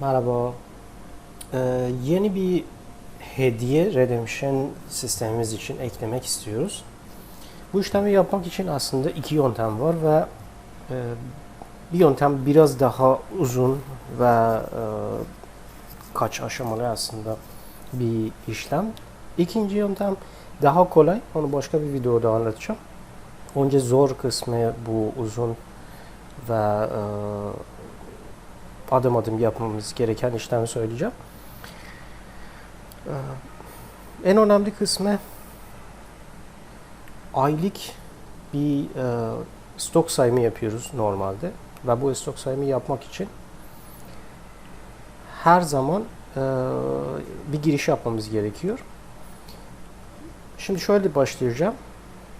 Merhaba. Ee, yeni bir hediye redemption sistemimiz için eklemek istiyoruz. Bu işlemi yapmak için aslında iki yöntem var ve e, bir yöntem biraz daha uzun ve e, kaç aşamalı aslında bir işlem. İkinci yöntem daha kolay. Onu başka bir videoda anlatacağım. Önce zor kısmı bu uzun ve e, adım adım yapmamız gereken işlemi söyleyeceğim. Ee, En önemli kısmı aylık bir e, stok sayımı yapıyoruz normalde ve bu stok sayımı yapmak için her zaman e, bir giriş yapmamız gerekiyor. Şimdi şöyle başlayacağım.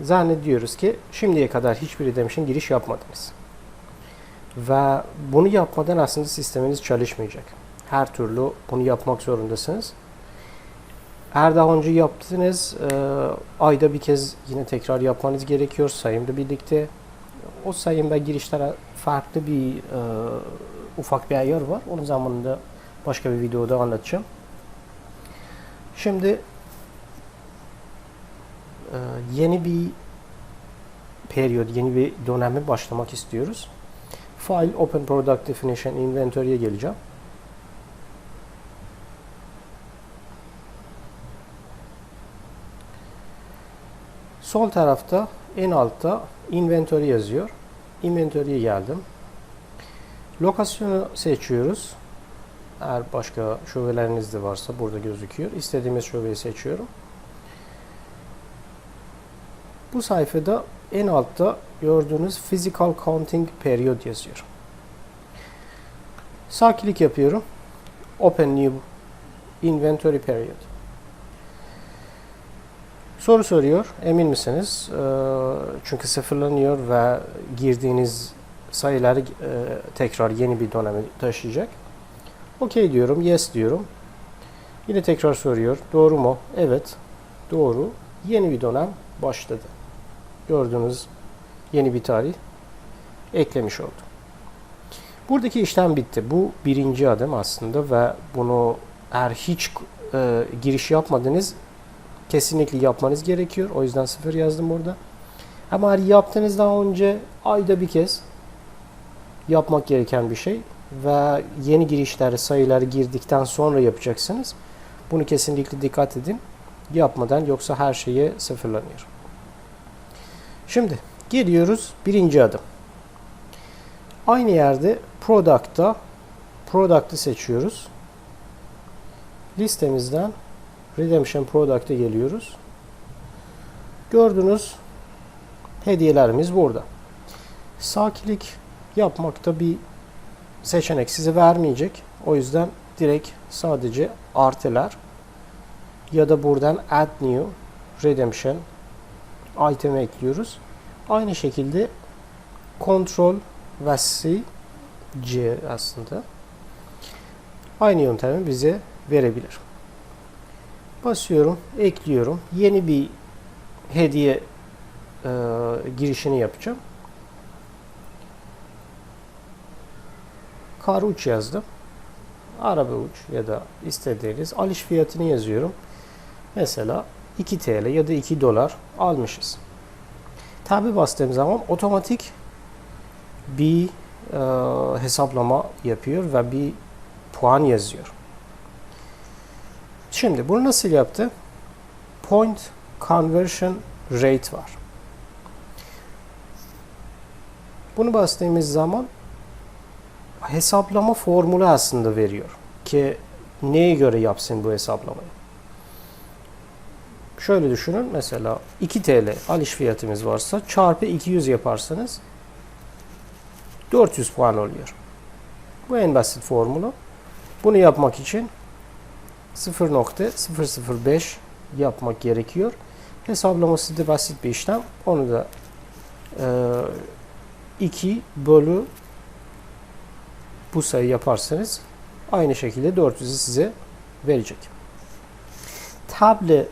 Zannediyoruz ki şimdiye kadar hiçbir redemption giriş yapmadınız. Ve bunu yapmadan aslında sisteminiz çalışmayacak. Her türlü bunu yapmak zorundasınız. Eğer daha önce yaptınız, e, ayda bir kez yine tekrar yapmanız gerekiyor sayımla birlikte. O sayım ve girişlere farklı bir e, ufak bir ayar var. Onun zamanında başka bir videoda anlatacağım. Şimdi e, yeni bir periyod, yeni bir döneme başlamak istiyoruz. File Open Product Definition Inventory'e geleceğim. Sol tarafta en altta Inventory yazıyor. Inventory'e geldim. Lokasyonu seçiyoruz. Eğer başka şubeleriniz de varsa burada gözüküyor. İstediğimiz şubeyi seçiyorum. Bu sayfada en altta gördüğünüz Physical Counting Period yazıyor. Sağ klik yapıyorum. Open New Inventory Period. Soru soruyor. Emin misiniz? Ee, çünkü sıfırlanıyor ve girdiğiniz sayıları e, tekrar yeni bir döneme taşıyacak. Okey diyorum. Yes diyorum. Yine tekrar soruyor. Doğru mu? Evet. Doğru. Yeni bir dönem başladı. Gördüğünüz yeni bir tarih eklemiş oldum. Buradaki işlem bitti. Bu birinci adım aslında ve bunu eğer hiç e, giriş yapmadınız kesinlikle yapmanız gerekiyor. O yüzden sıfır yazdım burada. Ama eğer yaptığınız daha önce ayda bir kez yapmak gereken bir şey ve yeni girişleri, sayıları girdikten sonra yapacaksınız. Bunu kesinlikle dikkat edin. Yapmadan yoksa her şeyi sıfırlanıyor. Şimdi geliyoruz birinci adım. Aynı yerde Product'ta Product'ı seçiyoruz. Listemizden Redemption Product'a geliyoruz. Gördüğünüz hediyelerimiz burada. Sağ klik yapmakta bir seçenek size vermeyecek. O yüzden direkt sadece artılar ya da buradan Add New Redemption item ekliyoruz. Aynı şekilde Ctrl ve C C aslında aynı yöntemi bize verebilir. Basıyorum, ekliyorum. Yeni bir hediye e, girişini yapacağım. Kar uç yazdım. Araba uç ya da istediğiniz alış fiyatını yazıyorum. Mesela 2 TL ya da 2 dolar almışız. Tabi bastığım zaman otomatik bir e, hesaplama yapıyor ve bir puan yazıyor. Şimdi bunu nasıl yaptı? Point conversion rate var. Bunu bastığımız zaman hesaplama formülü aslında veriyor ki neye göre yapsın bu hesaplamayı. Şöyle düşünün mesela 2 TL alış fiyatımız varsa çarpı 200 yaparsanız 400 puan oluyor. Bu en basit formülü. Bunu yapmak için 0.005 yapmak gerekiyor. Hesaplaması da basit bir işlem. Onu da e, 2 bölü bu sayı yaparsanız aynı şekilde 400'ü size verecek. Table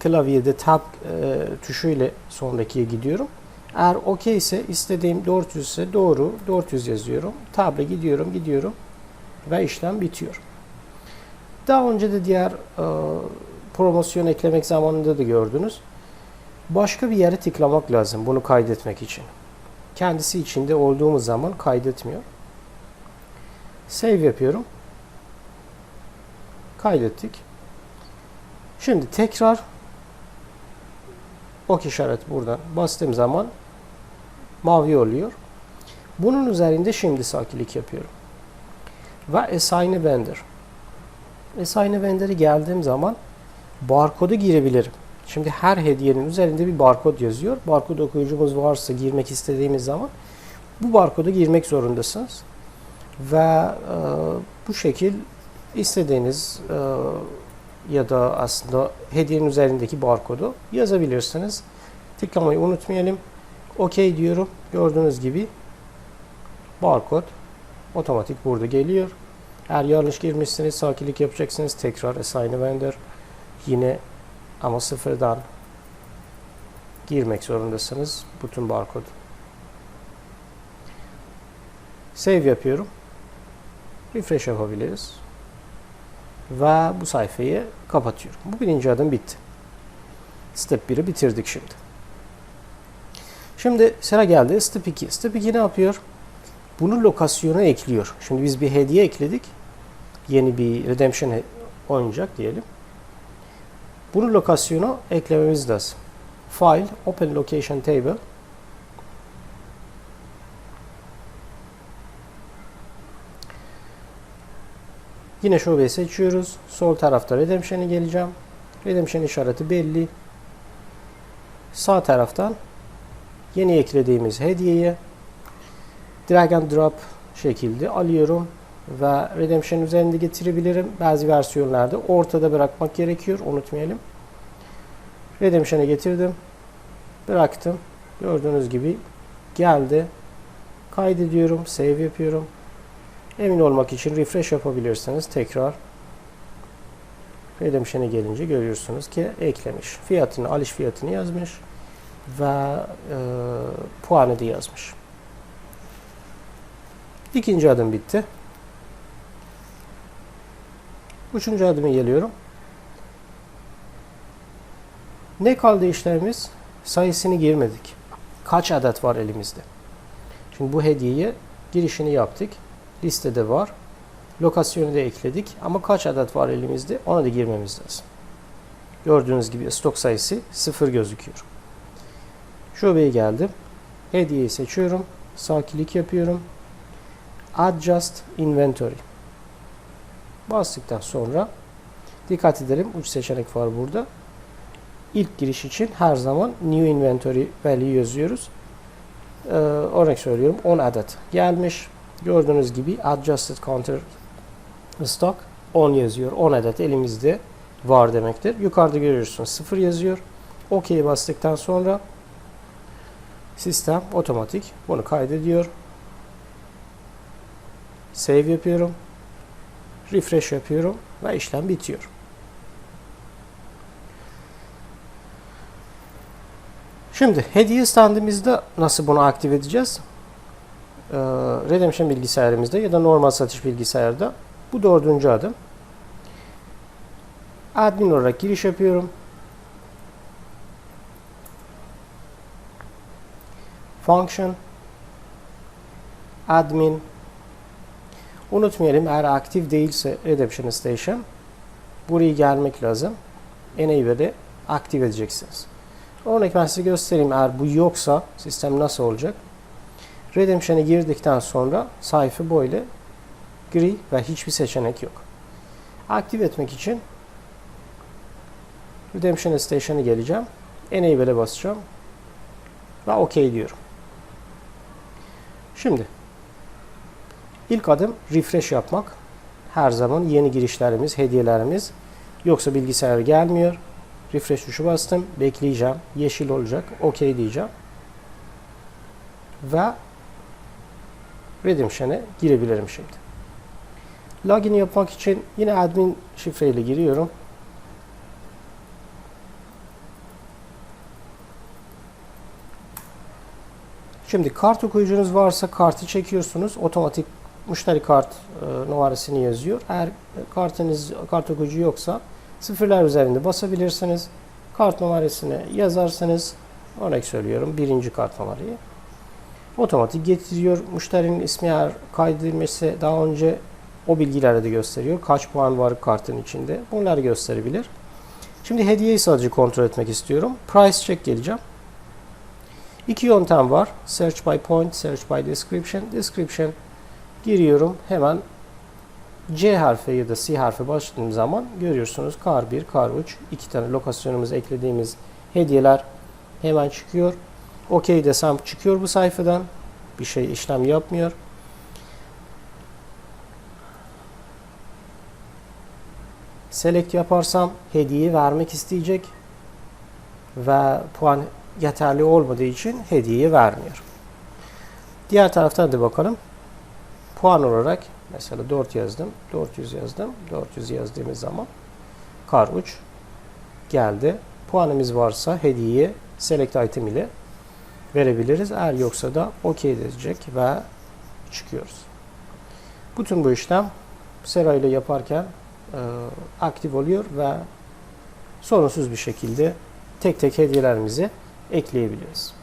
klavyede tab e, tuşu ile sonrakiye gidiyorum. Eğer OK ise istediğim 400 ise doğru 400 yazıyorum. Tab'le gidiyorum gidiyorum. ve işlem bitiyor. Daha önce de diğer e, promosyon eklemek zamanında da gördünüz. Başka bir yere tıklamak lazım bunu kaydetmek için. Kendisi içinde olduğumuz zaman kaydetmiyor. Save yapıyorum. Kaydettik. Şimdi tekrar ok işareti buradan bastığım zaman mavi oluyor. Bunun üzerinde şimdi sakilik yapıyorum. Ve assign a vendor. Assign a vendor'a geldiğim zaman barkodu girebilirim. Şimdi her hediyenin üzerinde bir barkod yazıyor. Barkod okuyucumuz varsa girmek istediğimiz zaman bu barkodu girmek zorundasınız. Ve e, bu şekil istediğiniz e, ya da aslında hediyenin üzerindeki barkodu yazabilirsiniz. Tıklamayı unutmayalım. OK diyorum. Gördüğünüz gibi barkod otomatik burada geliyor. Eğer yanlış girmişsiniz, sakilik yapacaksınız. Tekrar assign vendor. Yine ama sıfırdan girmek zorundasınız bütün barkod. Save yapıyorum. Refresh yapabiliriz. Ve bu sayfayı kapatıyorum. Bu birinci adım bitti. Step 1'i bitirdik şimdi. Şimdi sıra geldi Step 2. Step 2 ne yapıyor? Bunu lokasyona ekliyor. Şimdi biz bir hediye ekledik. Yeni bir redemption oyuncak diyelim. Bunu lokasyona eklememiz lazım. File, Open Location Table. Yine şubeyi seçiyoruz. Sol tarafta Redemption'e geleceğim. Redemption işareti belli. Sağ taraftan yeni eklediğimiz hediyeyi drag and drop şekilde alıyorum ve Redemption üzerinde getirebilirim. Bazı versiyonlarda ortada bırakmak gerekiyor. Unutmayalım. Redemption'a getirdim. Bıraktım. Gördüğünüz gibi geldi. Kaydediyorum. Save yapıyorum. Emin olmak için refresh yapabilirsiniz. Tekrar Redemption'a gelince görüyorsunuz ki eklemiş. Fiyatını, alış fiyatını yazmış ve e, puanı da yazmış. İkinci adım bitti. Üçüncü adıma geliyorum. Ne kaldı işlemimiz? Sayısını girmedik. Kaç adet var elimizde? Şimdi bu hediyeyi girişini yaptık. Listede var. Lokasyonu da ekledik. Ama kaç adet var elimizde? Ona da girmemiz lazım. Gördüğünüz gibi stok sayısı sıfır gözüküyor. Şubeye geldim. Hediyeyi seçiyorum. Sağ klik yapıyorum. Adjust Inventory. Bastıktan sonra dikkat edelim 3 seçenek var burada. İlk giriş için her zaman New Inventory Value yazıyoruz. Ee, örnek söylüyorum 10 adet gelmiş. Gördüğünüz gibi Adjusted Counter Stock 10 yazıyor. 10 adet elimizde var demektir. Yukarıda görüyorsunuz 0 yazıyor. OK bastıktan sonra sistem otomatik bunu kaydediyor. Save yapıyorum. Refresh yapıyorum ve işlem bitiyor. Şimdi hediye standımızda nasıl bunu aktif edeceğiz? Ee, Redemption bilgisayarımızda ya da normal satış bilgisayarda bu dördüncü adım. Admin olarak giriş yapıyorum. Function admin Unutmayalım eğer aktif değilse Redemption Station buraya gelmek lazım. Enable'i aktif edeceksiniz. Örnek ben size göstereyim eğer bu yoksa sistem nasıl olacak? Redemption'a girdikten sonra sayfa böyle gri ve hiçbir seçenek yok. Aktif etmek için Redemption Station'a geleceğim. Enable'e basacağım. Ve OK diyorum. Şimdi İlk adım refresh yapmak. Her zaman yeni girişlerimiz, hediyelerimiz yoksa bilgisayar gelmiyor. Refresh tuşu bastım. Bekleyeceğim. Yeşil olacak. OK diyeceğim. Ve Redemption'e girebilirim şimdi. Login yapmak için yine admin şifreyle giriyorum. Şimdi kart okuyucunuz varsa kartı çekiyorsunuz. Otomatik müşteri kart e, numarasını yazıyor. Eğer kartınız kart okuyucu yoksa sıfırlar üzerinde basabilirsiniz. Kart numarasını yazarsanız örnek söylüyorum birinci kart numarayı otomatik getiriyor. Müşterinin ismi eğer kaydedilmişse daha önce o bilgileri de gösteriyor. Kaç puan var kartın içinde bunları gösterebilir. Şimdi hediyeyi sadece kontrol etmek istiyorum. Price check geleceğim. İki yöntem var. Search by point, search by description. Description giriyorum. Hemen C harfi ya da C harfi başladığım zaman görüyorsunuz kar 1, kar 3 iki tane lokasyonumuza eklediğimiz hediyeler hemen çıkıyor. OK desem çıkıyor bu sayfadan. Bir şey işlem yapmıyor. Select yaparsam hediye vermek isteyecek ve puan yeterli olmadığı için hediye vermiyor. Diğer taraftan da bakalım. Puan olarak mesela 4 yazdım. 400 yazdım. 400 yazdığımız zaman kar uç geldi. Puanımız varsa hediye select item ile verebiliriz. Eğer yoksa da OK diyecek ve çıkıyoruz. Bütün bu işlem sırayla yaparken e, aktif oluyor ve sorunsuz bir şekilde tek tek hediyelerimizi ekleyebiliyoruz.